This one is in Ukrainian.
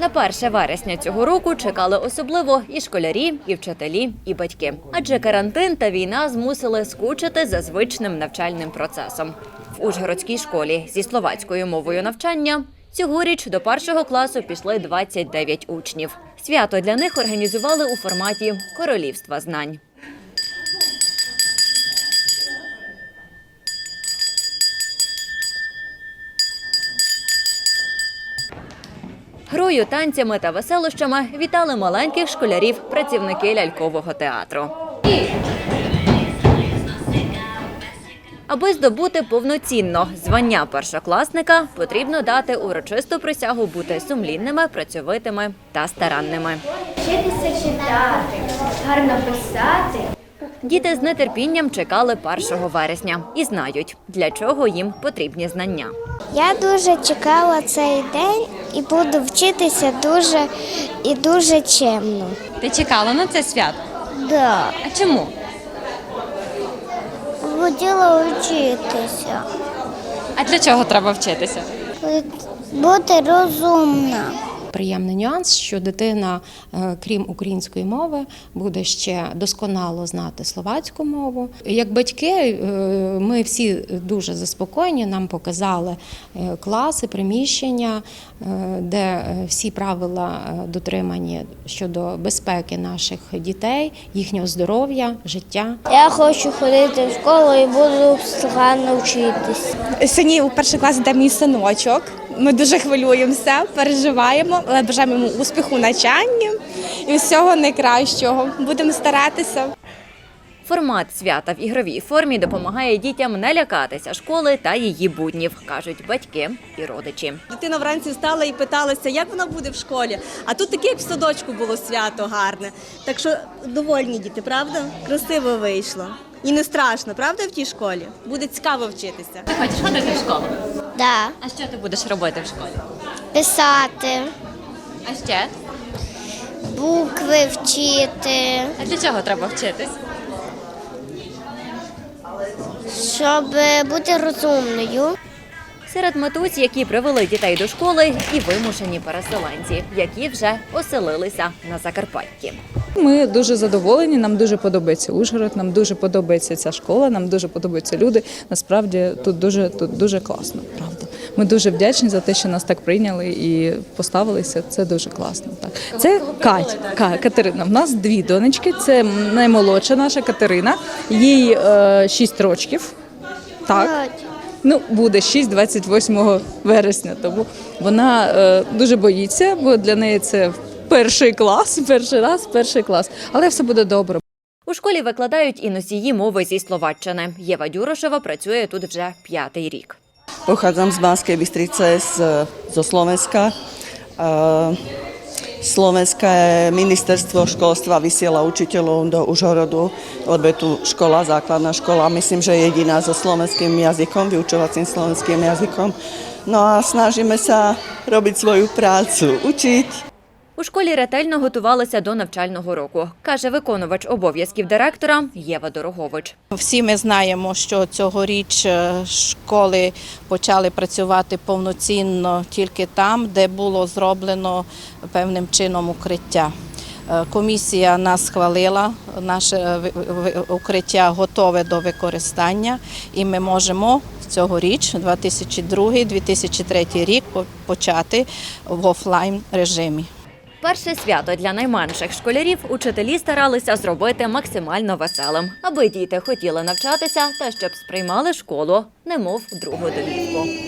На 1 вересня цього року чекали особливо і школярі, і вчителі, і батьки. Адже карантин та війна змусили скучити за звичним навчальним процесом. В Ужгородській школі зі словацькою мовою навчання цьогоріч до першого класу пішли 29 учнів. Свято для них організували у форматі королівства знань. Грою, танцями та веселощами вітали маленьких школярів працівники лялькового театру. Аби здобути повноцінно звання першокласника, потрібно дати урочисту присягу бути сумлінними, працьовитими та старанними. Вчитися читати, гарно писати. Діти з нетерпінням чекали 1 вересня і знають, для чого їм потрібні знання. Я дуже чекала цей день і буду вчитися дуже і дуже чемно. Ти чекала на це свято? Да. А чому? Хотіла вчитися, А для чого треба вчитися? бути розумна. Приємний нюанс, що дитина, е, крім української мови, буде ще досконало знати словацьку мову. Як батьки, е, ми всі дуже заспокоєні. Нам показали е, класи, приміщення, де всі правила дотримані щодо безпеки наших дітей, їхнього здоров'я, життя. Я хочу ходити в школу і буду гарно вчитися. Сьогодні у перший клас йде мій синочок. Ми дуже хвилюємося, переживаємо, але бажаємо йому успіху навчанні і всього найкращого. Будемо старатися. Формат свята в ігровій формі допомагає дітям не лякатися школи та її буднів, кажуть батьки і родичі. Дитина вранці встала і питалася, як вона буде в школі. А тут таке, як в садочку було свято гарне. Так що довольні діти, правда? Красиво вийшло. І не страшно, правда, в тій школі? Буде цікаво вчитися. Ти хочеш ходити в школу? Да. А що ти будеш робити в школі? Писати, А ще? букви вчити, А для чого треба вчитись? щоб бути розумною. Серед матусь, які привели дітей до школи, і вимушені переселенці, які вже оселилися на Закарпатті. Ми дуже задоволені. Нам дуже подобається Ужгород, нам дуже подобається ця школа, нам дуже подобаються люди. Насправді тут дуже тут дуже класно. Ми дуже вдячні за те, що нас так прийняли і поставилися. Це дуже класно. Так це Кать, Ка, Катерина. В нас дві донечки. Це наймолодша наша Катерина. Їй е, 6 років. Так. Ну, буде 6 28 вересня. Тому вона е, дуже боїться, бо для неї це перший клас, перший раз, перший клас. Але все буде добре. У школі викладають і носії мови зі Словаччини. Єва Дюрошева працює тут вже п'ятий рік. Pochádzam z Banskej Bystrice, z, zo Slovenska. Slovenské ministerstvo školstva vysiela učiteľov do Užhorodu, lebo je tu škola, základná škola, myslím, že jediná so slovenským jazykom, vyučovacím slovenským jazykom. No a snažíme sa robiť svoju prácu, učiť, У школі ретельно готувалися до навчального року, каже виконувач обов'язків директора Єва Дорогович. Всі ми знаємо, що цьогоріч е, школи почали працювати повноцінно тільки там, де було зроблено певним чином укриття. Е, Комісія нас схвалила, наше е, укриття готове до використання, і ми можемо цьогоріч, 2002-2003 рік, почати в офлайн режимі. Перше свято для найменших школярів учителі старалися зробити максимально веселим, аби діти хотіли навчатися та щоб сприймали школу, немов другу домівку.